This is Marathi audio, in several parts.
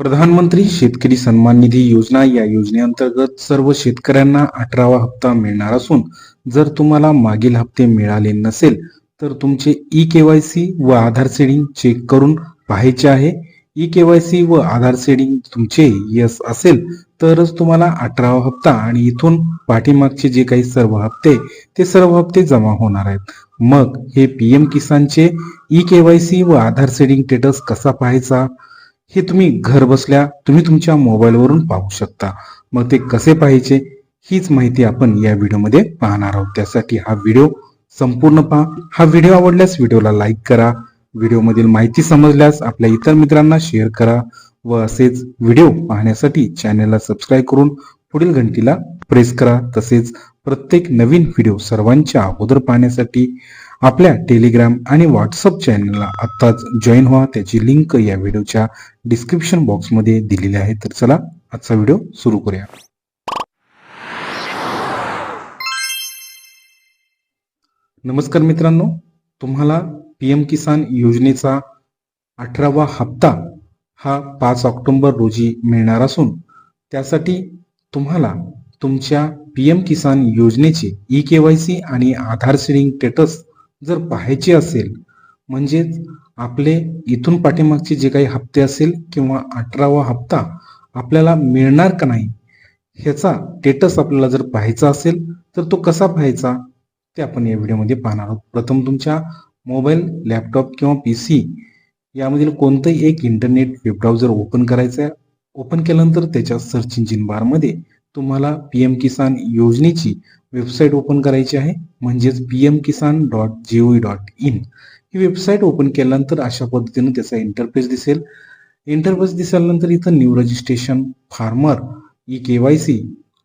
प्रधानमंत्री शेतकरी सन्मान निधी योजना या योजनेअंतर्गत सर्व शेतकऱ्यांना अठरावा हप्ता मिळणार असून जर तुम्हाला मागील हप्ते मिळाले नसेल तर तुमचे ई केवायसी व आधार सेडिंग चेक करून पाहायचे आहे. ई केवायसी व आधार सेडिंग तुमचे यस असेल तरच तुम्हाला अठरावा हप्ता आणि इथून पाठीमागचे जे काही सर्व हप्ते ते सर्व हप्ते जमा होणार आहेत. मग हे पीएम किसानचे ई केवायसी व आधार सेडिंग स्टेटस कसा पाहायचा? हे तुम्ही घर बसल्या तुम्ही तुमच्या मोबाईलवरून पाहू शकता. मग ते कसे पाहायचे? हीच माहिती आपण या व्हिडिओमध्ये पाहणार आहोत. त्यासाठी हा व्हिडिओ संपूर्ण पहा. हा व्हिडिओ आवडल्यास व्हिडिओला लाईक करा. व्हिडिओमधील माहिती समजल्यास आपल्या इतर मित्रांना शेअर करा व असेच व्हिडिओ पाहण्यासाठी चॅनलला सबस्क्राईब करून पुढील घंटीला प्रेस करा. तसेच प्रत्येक नवीन व्हिडिओ सर्वांच्या अगोदर पाहण्यासाठी आपल्या टेलिग्राम आणि व्हॉट्सअप चॅनलला आत्ताच जॉईन व्हा. त्याची लिंक या व्हिडिओच्या डिस्क्रिप्शन बॉक्समध्ये दिलेली आहे. तर चला आजचा व्हिडिओ सुरू करूया. नमस्कार मित्रांनो तुम्हाला पी एम किसान योजनेचा अठरावा हप्ता हा पाच ऑक्टोबर रोजी मिळणार असून त्यासाठी तुम्हाला तुमच्या पी एम किसान योजनेचे ई के वाय सी आणि आधार सेडिंग स्टेटस जर पाहायची असेल म्हणजेच आपले इथून पाठीमागचे जे काही हप्ते असेल किंवा अठरावा हप्ता आपल्याला मिळणार का नाही ह्याचा स्टेटस आपल्याला जर पाहायचा असेल तर तो कसा पाहायचा? ते आपण या व्हिडिओमध्ये पाहणार आहोत. प्रथम तुमच्या मोबाईल लॅपटॉप किंवा पी सी यामधील कोणतंही एक इंटरनेट वेब ब्राउझर ओपन करायचं आहे. ओपन केल्यानंतर त्याच्या सर्च इंजिन बारमध्ये तुम्हाला पी एम किसान योजनेची वेबसाईट ओपन करायची आहे म्हणजेच P M Kisan dot G O dot in he website open केल्यानंतर अशा पद्धतीने त्याचा इंटरफेस दिसेल. इंटरफेस दिसल्यानंतर इथं new registration farmer E K Y C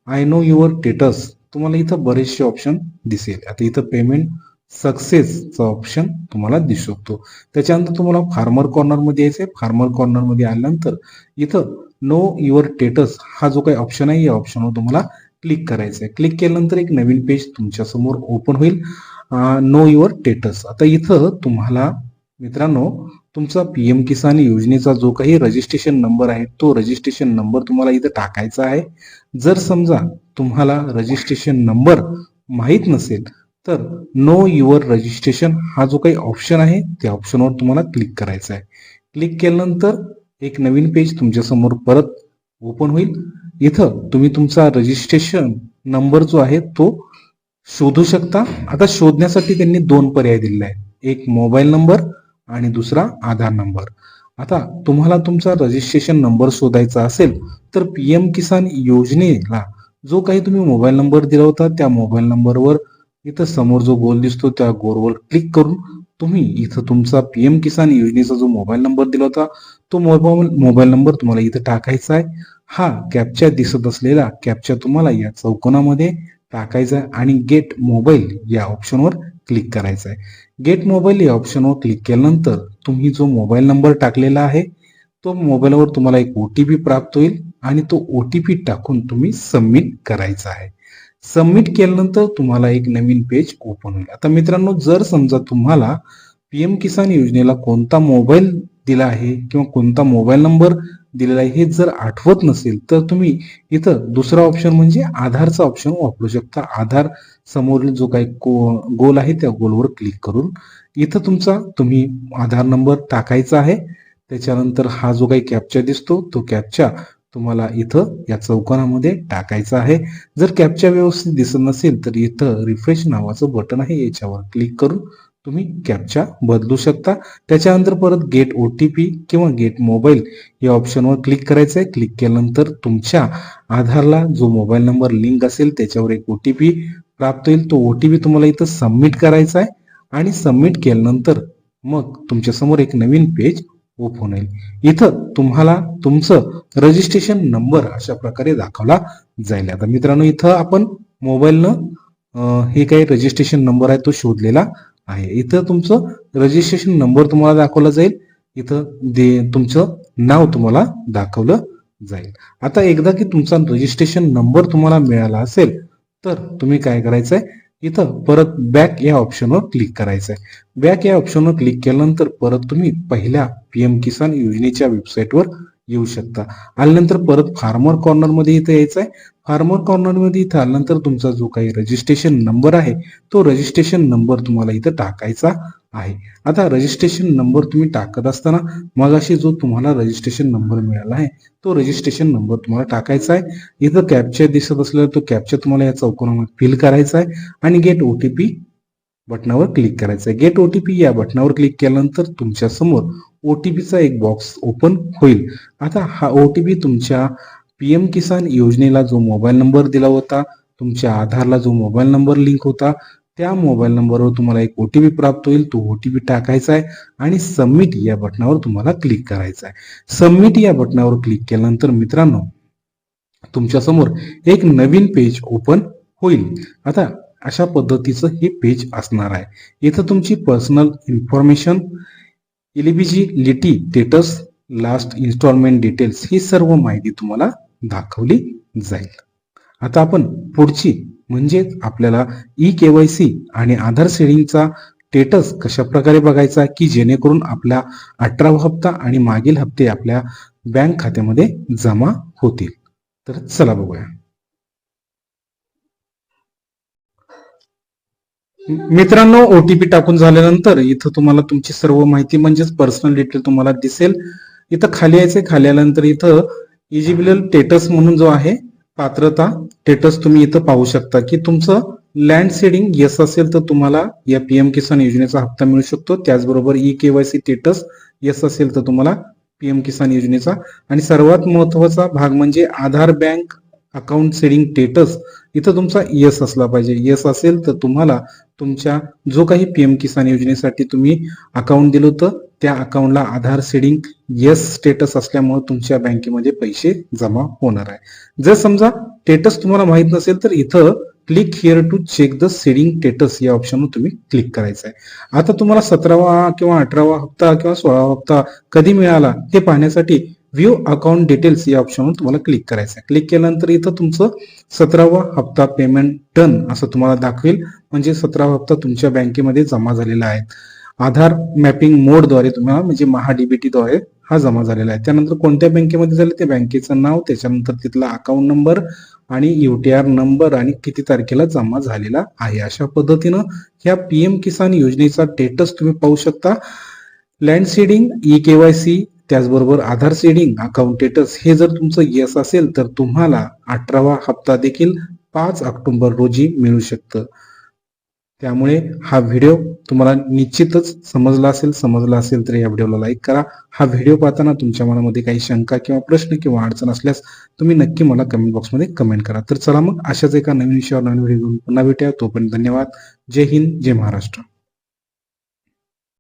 I know your status तुम्हाला इथं बरेचसे ऑप्शन दिसेल. आता इथं पेमेंट सक्सेसचा ऑप्शन तुम्हाला दिसू शकतो त्याच्यानंतर तुम्हाला फार्मर कॉर्नरमध्ये यायचं आहे फार्मर कॉर्नरमध्ये आल्यानंतर इथं नो युअर स्टेटस हा जो काही ऑप्शन आहे या ऑप्शनवर तुम्हाला क्लिक करायचं आहे क्लिक केल्यानंतर एक नवीन पेज तुमच्यासमोर ओपन होईल नो युअर स्टेटस आता इथं तुम्हाला मित्रांनो तुमचा पी एम किसान योजनेचा जो काही रजिस्ट्रेशन नंबर आहे तो रजिस्ट्रेशन नंबर तुम्हाला इथं टाकायचा आहे. जर समजा तुम्हाला रजिस्ट्रेशन नंबर माहीत नसेल तर नो युअर रजिस्ट्रेशन हा जो काही ऑप्शन आहे त्या ऑप्शनवर तुम्हाला क्लिक करायचा आहे क्लिक केल्यानंतर एक नवीन पेज तुमच्यासमोर परत ओपन होईल. इथं तुम्ही तुमचा रजिस्ट्रेशन नंबर जो आहे तो शोधू शकता. आता शोधण्यासाठी त्यांनी दोन पर्याय दिलेले आहेत. एक मोबाईल नंबर आणि दुसरा आधार नंबर आता तुम्हाला तुमचा रजिस्ट्रेशन नंबर शोधायचा असेल तर पी एम किसान योजनेला जो काही तुम्ही मोबाईल नंबर दिला होता त्या मोबाईल नंबरवर इथं समोर जो गोल दिसतो त्या गोलवर क्लिक करून तुम्ही इथं तुमचा पी एम किसान योजनेचा जो मोबाईल नंबर दिला होता तो मोबाईल मोबाईल नंबर तुम्हाला इथं टाकायचा आहे. हा कॅपच्या दिसत असलेला कॅपच्या तुम्हाला या चौकोनामध्ये टाकायचा आहे आणि गेट मोबाईल या ऑप्शनवर क्लिक करायचा आहे. गेट मोबाईल या ऑप्शनवर क्लिक केल्यानंतर तुम्ही जो मोबाईल नंबर टाकलेला आहे तो मोबाईलवर तुम्हाला एक ओ टी पी प्राप्त होईल आणि तो ओ टी पी टाकून तुम्ही सबमिट करायचा आहे. सबमिट केल्यानंतर तुम्हाला एक नवीन पेज ओपन होईल. आता मित्रांनो जर समजा तुम्हाला पी एम किसान योजनेला कोणता मोबाईल दिला आहे किंवा कोणता मोबाईल नंबर दिलेला आहे. हे जर आठवत नसेल तर तुम्ही इथं दुसरा ऑप्शन म्हणजे आधारचा ऑप्शन वापरू शकता. आधार समोरील जो काही गोल आहे त्या गोलवर क्लिक करून इथं तुमचा तुम्ही आधार नंबर टाकायचा आहे. त्याच्यानंतर हा जो काही कॅप्चा दिसतो तो कॅप्चा तुम्हाला इथं या चौकोनामध्ये टाकायचा आहे. जर कॅपच्या व्यवस्थित दिसत नसेल तर इथं रिफ्रेश नावाचं बटन आहे. याच्यावर क्लिक करून तुम्ही कॅपचा बदलू शकता. त्याच्यानंतर परत गेट ओ टी पी किंवा गेट मोबाईल या ऑप्शनवर क्लिक करायचं आहे क्लिक केल्यानंतर तुमच्या आधारला जो मोबाईल नंबर लिंक असेल त्याच्यावर एक ओ टी पी प्राप्त होईल. तो ओ टी पी तुम्हाला इथं सबमिट करायचा आहे आणि सबमिट केल्यानंतर मग तुमच्यासमोर एक नवीन पेज ओपन होईल. इथं तुम्हाला तुमचं रजिस्ट्रेशन नंबर अशा प्रकारे दाखवला जाईल. आता मित्रांनो इथं आपण मोबाईलनं हे काही रजिस्ट्रेशन नंबर आहे तो शोधलेला. आहे. इथं तुमचं रजिस्ट्रेशन नंबर तुम्हाला दाखवला जाईल. इथं दे तुमचं नाव तुम्हाला दाखवलं जाईल. आता एकदा की तुमचा रजिस्ट्रेशन नंबर तुम्हाला मिळाला असेल तर तुम्ही काय करायचं आहे इथं परत बॅक या ऑप्शनवर क्लिक करायचं आहे बॅक या ऑप्शनवर क्लिक केल्यानंतर परत तुम्ही पहिल्या पी एम किसान योजनेच्या वेबसाईटवर येऊ शकता. आल्यानंतर परत फार्मर कॉर्नरमध्ये इथं यायचं आहे फार्मर कॉर्नरमध्ये इथं आल्यानंतर तुमचा जो काही रजिस्ट्रेशन नंबर आहे तो रजिस्ट्रेशन नंबर तुम्हाला इथं टाकायचा आहे. आता रजिस्ट्रेशन नंबर तुम्ही टाकत असताना मगाशी जो तुम्हाला रजिस्ट्रेशन नंबर मिळाला आहे तो रजिस्ट्रेशन नंबर तुम्हाला टाकायचा आहे. इथं कॅप्चर दिसत असलेला तो कॅप्चर तुम्हाला या चौकोनामध्ये फिल करायचा आहे आणि गेट ओटीपी बटनावर क्लिक करायचं आहे. गेट ओटीपी या बटनावर क्लिक केल्यानंतर तुमच्यासमोर ओटीपीचा एक बॉक्स ओपन होईल. आता हा ओटीपी तुमच्या पीएम किसान योजनेला जो मोबाईल नंबर दिला होता तुमच्या आधारला जो मोबाईल नंबर लिंक होता त्या मोबाईल नंबरवर तुम्हाला एक ओटीपी प्राप्त होईल. तो ओटीपी टाकायचा आहे आणि सबमिट या बटनावर तुम्हाला क्लिक करायचा आहे. सबमिट या बटनावर क्लिक केल्यानंतर मित्रांनो तुमच्यासमोर एक नवीन पेज ओपन होईल. आता अशा पद्धतीचं हे पेज असणार आहे. इथं तुमची personal information eligibility status last instalment details ही सर्व माहिती तुम्हाला दाखवली जाईल. आता आपण पुढची म्हणजे आपल्याला ई केवायसी आणि आधार सेडिंगचा स्टेटस कशा प्रकारे बघायचा की जेणेकरून आपला अठरावा हप्ता आणि मागील हप्ते आपल्या बँक खात्यामध्ये जमा होतील. तर चला बघूया. मित्रांनो ओटीपी टाकून झाल्यानंतर इथं तुम्हाला तुमची सर्व माहिती म्हणजेच पर्सनल डिटेल तुम्हाला दिसेल. इथं खाली यायचे खाली आल्यानंतर इथं इजिबिल स्टेटस म्हणून जो आहे पात्रता स्टेटस तुम्ही इथं पाहू शकता की तुमचं लँड सेडिंग येस असेल तर तुम्हाला या पीएम किसान योजनेचा हप्ता मिळू शकतो. त्याचबरोबर ई केवायसी स्टेटस येस असेल तर तुम्हाला पीएम किसान योजनेचा. आणि सर्वात महत्त्वाचा भाग म्हणजे Aadhaar bank account seeding status इथं तुमचा येस असला पाहिजे. येस असेल तर तुम्हाला तुमच्या जो काही पीएम किसान योजनेसाठी तुम्ही अकाउंट दिलं होतं त्या अकाउंटला आधार सेडिंग येस स्टेटस असल्यामुळे तुमच्या बँकेमध्ये पैसे जमा होणार आहे. जर समजा स्टेटस तुम्हाला माहीत नसेल तर इथं click here to check the seeding status या ऑप्शनवर तुम्ही क्लिक करायचं आहे. आता तुम्हाला सतरावा किंवा अठरावा हप्ता किंवा सोळावा हप्ता कधी मिळाला हे पाहण्यासाठी व्ह्यू अकाउंट डिटेल्स या ऑप्शनवर तुम्हाला क्लिक करायचं आहे. क्लिक केल्यानंतर इथं तुमचं सतरावा हप्ता पेमेंट डन असं तुम्हाला दाखवेल. म्हणजे सतरावा हप्ता तुमच्या बँकेमध्ये जमा झालेला आहे. आधार मॅपिंग मोडद्वारे तुम्हाला म्हणजे महाडीबीटी द्वारे हा जमा झालेला आहे. त्यानंतर कोणत्या बँकेमध्ये झाले ते बँकेचं नाव त्याच्यानंतर तिथला अकाउंट नंबर आणि युटीआर नंबर आणि किती तारखेला जमा झालेला आहे. अशा पद्धतीनं ह्या पीएम किसान योजनेचा स्टेटस तुम्ही पाहू शकता. लँड सीडिंग ई केवायसी त्याचबरोबर आधार सेडिंग अकाउंट स्टेटस हे जर तुमचं यस असेल तर तुम्हाला अठरावा हप्ता देखील पाच ऑक्टोबर रोजी मिळू शकतं. त्यामुळे हा व्हिडिओ तुम्हाला निश्चितच समजला असेल समजला असेल तर या व्हिडिओला लाईक करा. हा व्हिडिओ पाहताना तुमच्या मनामध्ये काही शंका किंवा प्रश्न किंवा अडचण असल्यास तुम्ही नक्की मला कमेंट बॉक्समध्ये कमेंट करा. तर चला मग अशाच एका नवीन विषयावर नवीन व्हिडिओ घेऊन पुन्हा भेटूया. तोपर्यंत धन्यवाद. जय हिंद जय महाराष्ट्र.